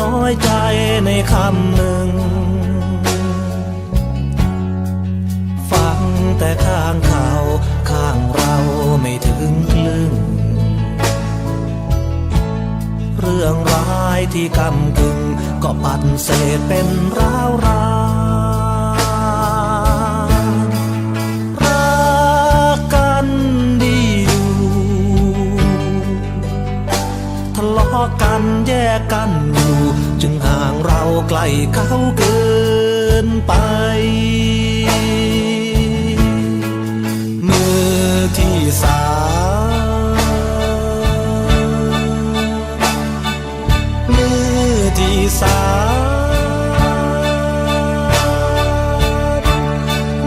น้อยใจในคำหนึ่ง ฟังแต่ข้างเขาข้างเราไม่ถึงคลึง เรื่องร้ายที่กำกึ่งก็ปัดเศษเป็นร้าวรา กกันอยู่ จึงห่างเราไกลเขาเกินไป มือที่สามมือที่สาม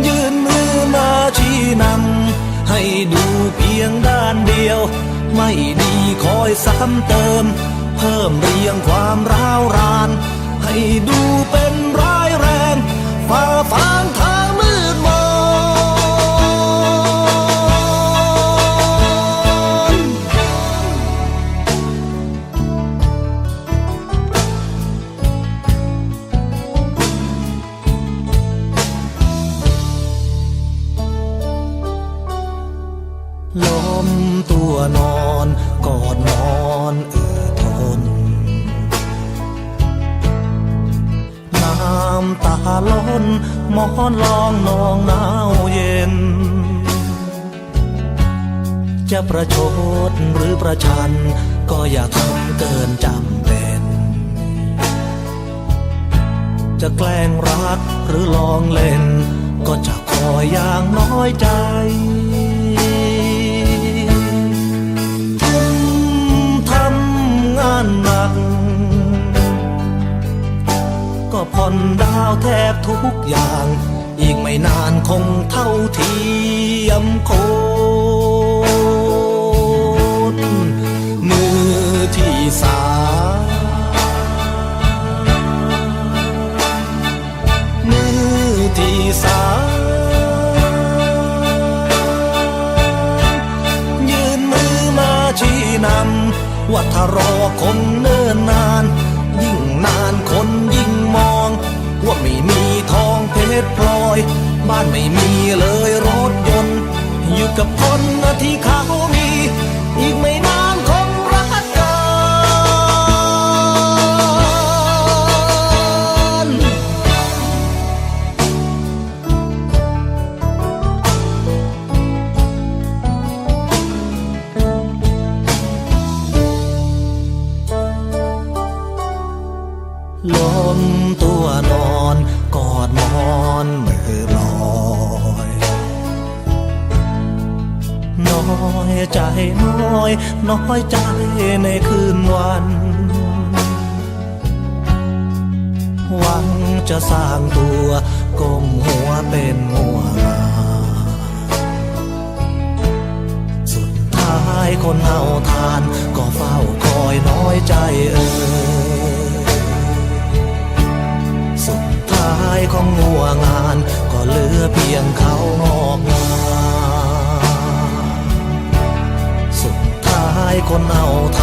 ยื่นมือมาชี้นำให้ดูเพียงด้านเดียว ไม่ดีคอยซ้ำเติม เพิ่มเรียงความร้าวราน ให้ดูเป็นร้ายแรงฝ่าฟางทางมืดมนล้มตัวนอนกอดนอนเอืำตาล้นหมอนลองนองหนาวเย็น จะประชดหรือประชัน ก็อย่าทำเกินจำเป็น จะแกล้งรักหรือลองเล่น ก็จะคอยอย่างน้อยใจ ทุกอย่าง อีกไม่นานคงเท่าเทียมโคนมือที่สามมือที่สามยืนมือมาชี้นำว่าถ้ารอคงเนิ่นนาน บ้านไม่มีเลยรถยนต์ อยู่กับคนที่เขามี อีกไม่นานคงรักกันล้มตัวนอนกอดมอนมือลอ ใจน้อย น้อยใจในคืนวัน หวังจะสร้างตัวก้มหัวเป็นหัวงาสุดท้ายคนเอาทาน ก็เฝ้าคอยน้อยใจเออสุดท้ายของงัวงาน ก็เหลือเพียงเขางอกงา ท้า